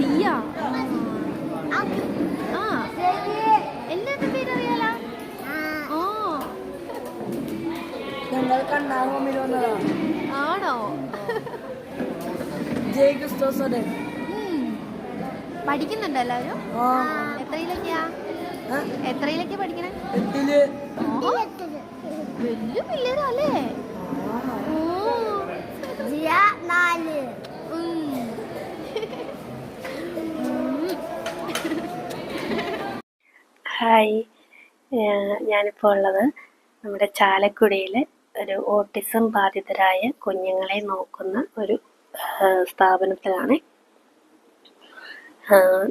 നീയാ ആ എന്നെ പേരറിയാലോ? ആ. ഞങ്ങൾ കണ്ണാകുമ്പിൽ വന്നതാ. ആണോ? ജയ് ക്രിസ്തോസോടെ ഉം. പഠിക്കുന്നുണ്ടോ എല്ലാവരും? ആ. എത്രയിലൊക്കെയാ? ആ, എത്രയിലൊക്കെ പഠിക്കണേ? എട്ടിൽ. വലിയ പിള്ളേരല്ലേ? നാല്. ഹായ്. ഞാനിപ്പോൾ ഉള്ളത് നമ്മുടെ ചാലക്കുടിയിൽ ഒരു ഓട്ടിസം ബാധിതരായ കുഞ്ഞുങ്ങളെ നോക്കുന്ന ഒരു സ്ഥാപനത്തിലാണ്.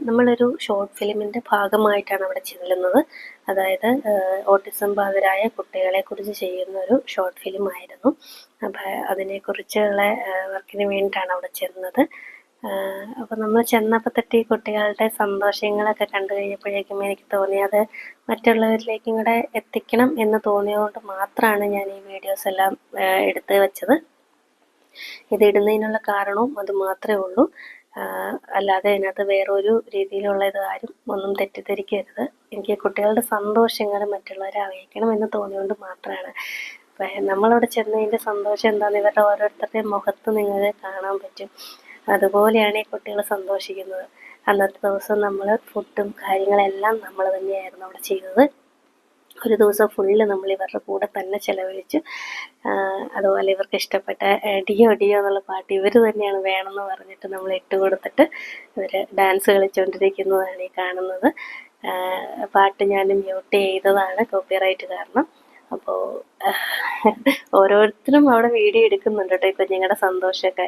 നമ്മളൊരു ഷോർട്ട് ഫിലിമിന്റെ ഭാഗമായിട്ടാണ് അവിടെ ചെല്ലുന്നത്. അതായത് ഓട്ടിസം ബാധിതരായ കുട്ടികളെ കുറിച്ച് ചെയ്യുന്ന ഒരു ഷോർട്ട് ഫിലിം ആയിരുന്നു. അപ്പോൾ അതിനെക്കുറിച്ചുള്ള വർക്കിന് വേണ്ടിയിട്ടാണ് അവിടെ ചെന്നത്. അപ്പോൾ നമ്മൾ ചെന്നപ്പോൾ തൊട്ട് കുട്ടികളുടെ സന്തോഷങ്ങളൊക്കെ കണ്ടു കഴിഞ്ഞപ്പോഴേക്കും എനിക്ക് തോന്നി അത് മറ്റുള്ളവരിലേക്കും കൂടെ എത്തിക്കണം എന്ന് തോന്നിയതുകൊണ്ട് മാത്രമാണ് ഞാൻ ഈ വീഡിയോസ് എല്ലാം എടുത്ത് വെച്ചത്. ഇത് ഇടുന്നതിനുള്ള കാരണവും അത് മാത്രമേ ഉള്ളൂ. അല്ലാതെ അതിനകത്ത് വേറൊരു രീതിയിലുള്ള ഇത് ആരും ഒന്നും തെറ്റിദ്ധരിക്കരുത്. എനിക്ക് കുട്ടികളുടെ സന്തോഷങ്ങൾ മറ്റുള്ളവരെ അറിയിക്കണം എന്ന് തോന്നിയുകൊണ്ട് മാത്രമാണ്. നമ്മളവിടെ ചെന്നതിന്റെ സന്തോഷം എന്താണെന്ന് ഇവരുടെ ഓരോരുത്തരുടെയും മുഖത്ത് നിങ്ങൾക്ക് കാണാൻ പറ്റും. അതുപോലെയാണ് ഈ കുട്ടികൾ സന്തോഷിക്കുന്നത്. അന്നത്തെ ദിവസം നമ്മൾ ഫുഡും കാര്യങ്ങളെല്ലാം നമ്മൾ തന്നെയായിരുന്നു അവിടെ ചെയ്തത്. ഒരു ദിവസം ഫുള്ള് നമ്മൾ ഇവരുടെ കൂടെ തന്നെ ചിലവഴിച്ച് അതുപോലെ ഇവർക്ക് ഇഷ്ടപ്പെട്ട ഡിയോ ഡിയോ എന്നുള്ള പാട്ട് ഇവർ തന്നെയാണ് വേണമെന്ന് പറഞ്ഞിട്ട് നമ്മൾ ഇട്ട് കൊടുത്തിട്ട് ഇവർ ഡാൻസ് കളിച്ചുകൊണ്ടിരിക്കുന്നതാണ് ഈ കാണുന്നത്. പാട്ട് ഞാൻ മ്യൂട്ട് ചെയ്തതാണ് കോപ്പിറൈറ്റ് കാരണം. അപ്പോൾ ഓരോരുത്തരും അവിടെ വീഡിയോ എടുക്കുന്നുണ്ട് കേട്ടോ ഈ കുഞ്ഞുങ്ങളുടെ സന്തോഷമൊക്കെ.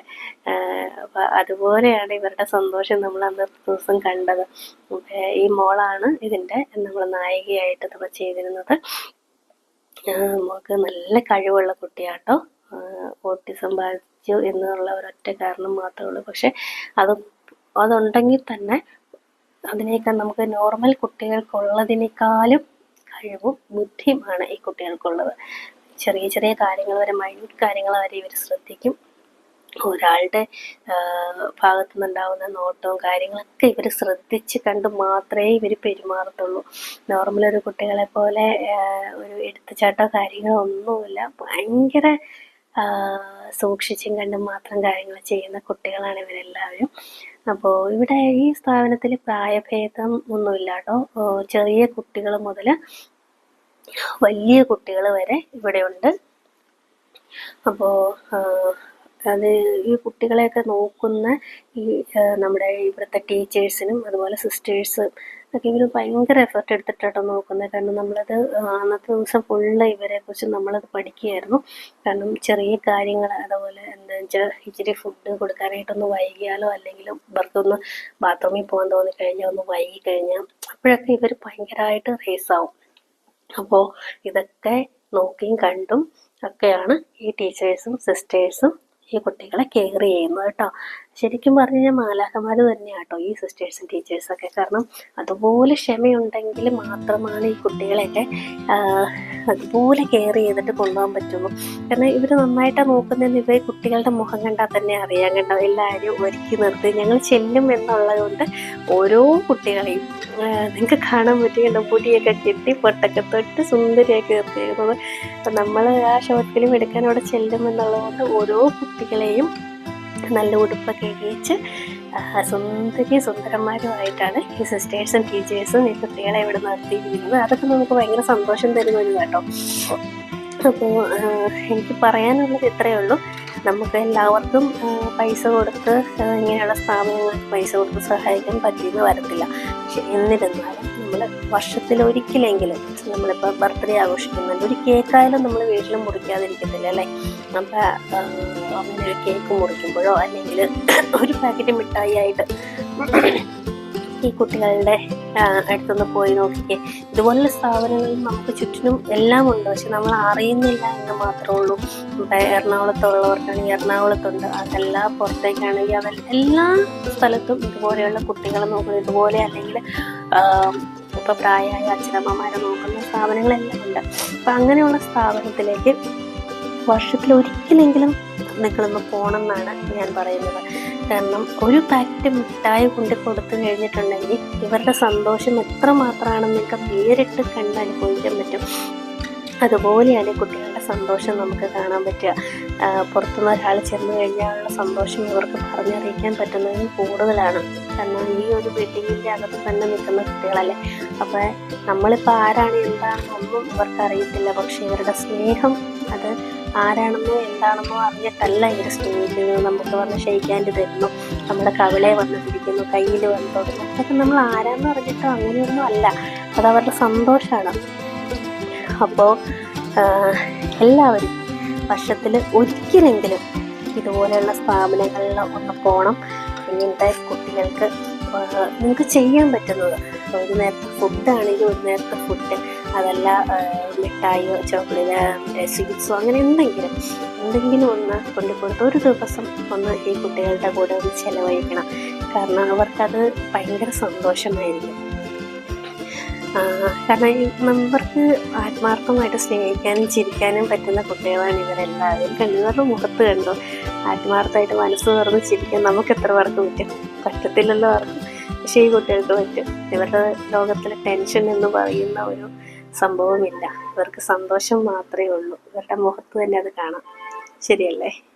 അപ്പം അതുപോലെയാണ് ഇവരുടെ സന്തോഷം നമ്മൾ അന്നത്തെ ദിവസം കണ്ടത്. അപ്പൊ ഈ മോളാണ് ഇതിന്റെ നമ്മൾ നായികയായിട്ട് നമ്മൾ ചെയ്തിരുന്നത്. മോൾക്ക് നല്ല കഴിവുള്ള കുട്ടിയാട്ടോ. ഓട്ടിസം ബാധിച്ചു എന്നുള്ള ഒരൊറ്റ കാരണം മാത്രമേ ഉള്ളൂ. പക്ഷെ അത് അതുണ്ടെങ്കിൽ തന്നെ അതിനേക്കാൾ നമുക്ക് നോർമൽ കുട്ടികൾക്കുള്ളതിനേക്കാളും കഴിവും ബുദ്ധിയുമാണ് ഈ കുട്ടികൾക്കുള്ളത്. ചെറിയ ചെറിയ കാര്യങ്ങൾ വരെ മൈന്യൂട്ട് കാര്യങ്ങൾ വരെ ഇവർ ശ്രദ്ധിക്കും. ഒരാളുടെ ഭാഗത്തു നിന്നുണ്ടാവുന്ന നോട്ടവും കാര്യങ്ങളൊക്കെ ഇവർ ശ്രദ്ധിച്ച് കണ്ട് മാത്രമേ ഇവർ പെരുമാറത്തുള്ളൂ. നോർമൽ ഒരു കുട്ടികളെ പോലെ ഒരു എടുത്തുചാട്ടോ കാര്യങ്ങളോ ഒന്നുമില്ല. ഭയങ്കര സൂക്ഷിച്ചും കണ്ടും മാത്രം കാര്യങ്ങൾ ചെയ്യുന്ന കുട്ടികളാണ് ഇവരെല്ലാവരും. അപ്പോൾ ഇവിടെ ഈ സ്ഥാപനത്തിൽ പ്രായഭേദം ഒന്നുമില്ല കേട്ടോ ചെറിയ കുട്ടികൾ മുതൽ വലിയ കുട്ടികൾ വരെ ഇവിടെ ഉണ്ട് അപ്പോൾ അത് ഈ കുട്ടികളെയൊക്കെ നോക്കുന്ന ഈ നമ്മുടെ ഇവിടുത്തെ ടീച്ചേഴ്സിനും അതുപോലെ സിസ്റ്റേഴ്സ് ഒക്കെ ഇവർ ഭയങ്കര എഫർട്ട് എടുത്തിട്ടാണ് നോക്കുന്നത് കാരണം നമ്മളത് അന്നത്തെ ദിവസം ഫുള്ള് ഇവരെ കുറിച്ച് നമ്മളത് പഠിക്കുകയായിരുന്നു. കാരണം ചെറിയ കാര്യങ്ങൾ എന്താ വെച്ചാൽ ഇച്ചിരി ഫുഡ് കൊടുക്കാനായിട്ടൊന്ന് വൈകിയാലോ അല്ലെങ്കിൽ ഇവർക്കൊന്ന് ബാത്റൂമിൽ പോകാൻ തോന്നിക്കഴിഞ്ഞാൽ ഒന്ന് വൈകി കഴിഞ്ഞാൽ അപ്പോഴൊക്കെ ഇവർ ഭയങ്കരമായിട്ട് റേസാവും അപ്പോൾ ഇതൊക്കെ നോക്കിയും കണ്ടും ഒക്കെയാണ് ഈ ടീച്ചേഴ്സും സിസ്റ്റേഴ്സും ഈ കുട്ടികളെ കെയർ ചെയ്യുന്നത് കേട്ടോ. ശരിക്കും പറഞ്ഞു കഴിഞ്ഞാൽ മാലാഖമാർ തന്നെയാണ് കേട്ടോ ഈ സിസ്റ്റേഴ്സും ടീച്ചേഴ്സൊക്കെ കാരണം അതുപോലെ ക്ഷമയുണ്ടെങ്കിൽ മാത്രമാണ് ഈ കുട്ടികളെയൊക്കെ അതുപോലെ കെയർ ചെയ്തിട്ട് കൊണ്ടുപോകാൻ പറ്റുള്ളൂ. കാരണം ഇവർ നന്നായിട്ട് നോക്കുന്നതെന്ന് ഇവർ കുട്ടികളുടെ മുഖം കണ്ടാൽ തന്നെ അറിയാൻ കണ്ടോ എല്ലാവരും ഒരുക്കി നിർത്തി. ഞങ്ങൾ ചെല്ലും എന്നുള്ളത് കൊണ്ട് ഓരോ കുട്ടികളെയും നിങ്ങൾക്ക് കാണാൻ പറ്റും പൊടിയൊക്കെ കെട്ടി പൊട്ടൊക്കെ തൊട്ട് സുന്ദരിയാക്കി നിർത്തിയിരുന്നത് അപ്പം നമ്മൾ ആ ഷോർട്ട് ഫിലിം എടുക്കാൻ അവിടെ ചെല്ലും എന്നുള്ളത് കൊണ്ട് ഓരോ കുട്ടികളെയും നല്ല ഉടുപ്പൊക്കെ ഇടിയിച്ച് ആ, സുന്ദരി സുന്ദരന്മാരുമായിട്ടാണ് ഈ സിസ്റ്റേഴ്സും ടീച്ചേഴ്സും ഈ കുട്ടികളെ ഇവിടെ നടത്തിയിരിക്കുന്നത്. അതൊക്കെ നമുക്ക് ഭയങ്കര സന്തോഷം തരുന്ന കേട്ടോ. അപ്പോൾ എനിക്ക് പറയാനുള്ളത് ഇത്രയേ ഉള്ളൂ. നമുക്ക് എല്ലാവർക്കും പൈസ കൊടുത്ത് ഇങ്ങനെയുള്ള സ്ഥാപനങ്ങൾക്ക് പൈസ കൊടുത്ത് സഹായിക്കാൻ പറ്റിയെന്ന് വരത്തില്ല. പക്ഷെ എന്നിരുന്നാലും നമ്മൾ വർഷത്തിൽ ഒരിക്കലെങ്കിലും നമ്മളിപ്പോൾ ബർത്ത്ഡേ ആഘോഷിക്കുന്നുണ്ട്. ഒരു കേക്കായാലും നമ്മൾ വീട്ടിൽ മുറിക്കാതിരിക്കത്തില്ല അല്ലേ? അപ്പം അങ്ങനെ ഒരു കേക്ക് മുറിക്കുമ്പോഴോ അല്ലെങ്കിൽ ഒരു പാക്കറ്റ് മിഠായി ആയിട്ട് ഈ കുട്ടികളുടെ അടുത്തൊന്ന് പോയി നോക്കിക്കേ. ഇതുപോലുള്ള സ്ഥാപനങ്ങൾ നമുക്ക് ചുറ്റിനും എല്ലാം ഉണ്ട്. പക്ഷെ നമ്മൾ അറിയുന്നില്ല എന്ന് മാത്രമേ ഉള്ളൂ. എറണാകുളത്തുള്ളവർക്കാണെങ്കിൽ എറണാകുളത്തുണ്ട്. അതല്ല പുറത്തേക്കാണെങ്കിൽ അതെല്ലാം എല്ലാ സ്ഥലത്തും ഇതുപോലെയുള്ള കുട്ടികളെ നോക്കുന്നത്. ഇതുപോലെ അല്ലെങ്കിൽ ഇപ്പം പ്രായമായ അച്ഛനമ്മമാരെ നോക്കുന്ന സ്ഥാപനങ്ങളെല്ലാം ഉണ്ട് അപ്പം അങ്ങനെയുള്ള സ്ഥാപനത്തിലേക്ക് വർഷത്തിൽ ഒരിക്കലെങ്കിലും നിങ്ങളൊന്ന് പോകണം എന്നാണ് ഞാൻ പറയുന്നത്. കാരണം ഒരു പാക്കറ്റ് മിഠായി കൊണ്ട് കൊടുത്തു കഴിഞ്ഞിട്ടുണ്ടെങ്കിൽ ഇവരുടെ സന്തോഷം എത്രമാത്രമാണെന്ന് നിങ്ങൾക്ക് നേരിട്ട് കണ്ട് അനുഭവിക്കാൻ പറ്റും. അതുപോലെയാണ് ഈ കുട്ടികളുടെ സന്തോഷം നമുക്ക് കാണാൻ പറ്റുക. പുറത്തുനിന്ന് ഒരാൾ ചെന്ന് കഴിഞ്ഞാലുള്ള സന്തോഷം ഇവർക്ക് പറഞ്ഞറിയിക്കാൻ പറ്റുന്നതിന് കൂടുതലാണ്. കാരണം ഈ ഒരു ബിൽഡിങ്ങിന്റെ അകത്ത് തന്നെ നിൽക്കുന്ന കുട്ടികളല്ലേ? അപ്പോൾ നമ്മളിപ്പോൾ ആരാണ് എന്താണെന്നൊന്നും ഇവർക്ക് അറിയത്തില്ല. പക്ഷേ ഇവരുടെ സ്നേഹം അത് ആരാണെന്നോ എന്താണെന്നോ അറിഞ്ഞിട്ടല്ല ഇവർ സ്നേഹിക്കുന്നത്. നമുക്ക് വന്ന് ക്ഷയിക്കാണ്ട് തരുന്നു. നമ്മുടെ കവിളെ വന്ന് പിടിക്കുന്നു കയ്യിൽ വന്ന് തുടങ്ങുന്നു അതൊക്കെ നമ്മൾ ആരാന്ന് അറിഞ്ഞിട്ടോ അങ്ങനെയൊന്നും അല്ല. അത് അവരുടെ സന്തോഷമാണ്. അപ്പോൾ എല്ലാവരും വർഷത്തിൽ ഒരിക്കലെങ്കിലും ഇതുപോലെയുള്ള സ്ഥാപനങ്ങളിൽ ഒന്ന് പോകണം ഇങ്ങനത്തെ കുട്ടികൾക്ക് നിങ്ങൾക്ക് ചെയ്യാൻ പറ്റുന്നത്. ഒരു നേരത്തെ ഫുഡാണെങ്കിൽ ഒരു നേരത്തെ ഫുഡ് അതല്ല മിഠായിയോ ചോക്ലേറ്റ് സ്വീറ്റ്സോ അങ്ങനെ എന്തെങ്കിലും എന്തെങ്കിലും ഒന്ന് കൊണ്ടുകൊടുത്ത് ഒരു ദിവസം ഒന്ന് ഈ കുട്ടികളുടെ കൂടെ ഒന്ന് ചിലവഴിക്കണം. കാരണം അവർക്കത് ഭയങ്കര സന്തോഷമായിരിക്കും. കാരണം നമ്മൾക്ക് ആത്മാർത്ഥമായിട്ട് സ്നേഹിക്കാനും ചിരിക്കാനും പറ്റുന്ന കുട്ടികളാണ് ഇവരെല്ലാവരും കണ്ടു. മുഖത്ത് കണ്ടു. ആത്മാർത്ഥമായിട്ട് മനസ്സ് തുറന്ന് ചിരിക്കാൻ നമുക്ക് എത്ര പേർക്ക് പറ്റും? പറ്റത്തില്ലല്ലോ ആർക്കും. പക്ഷേ ഈ കുട്ടികൾക്ക് പറ്റും. ഇവരുടെ ലോകത്തിലെ ടെൻഷൻ എന്ന് പറയുന്ന ഒരു സംഭവമില്ല. ഇവർക്ക് സന്തോഷം മാത്രമേ ഉള്ളൂ. ഇവരുടെ മുഖത്ത് തന്നെ അത് കാണാം. ശരിയല്ലേ?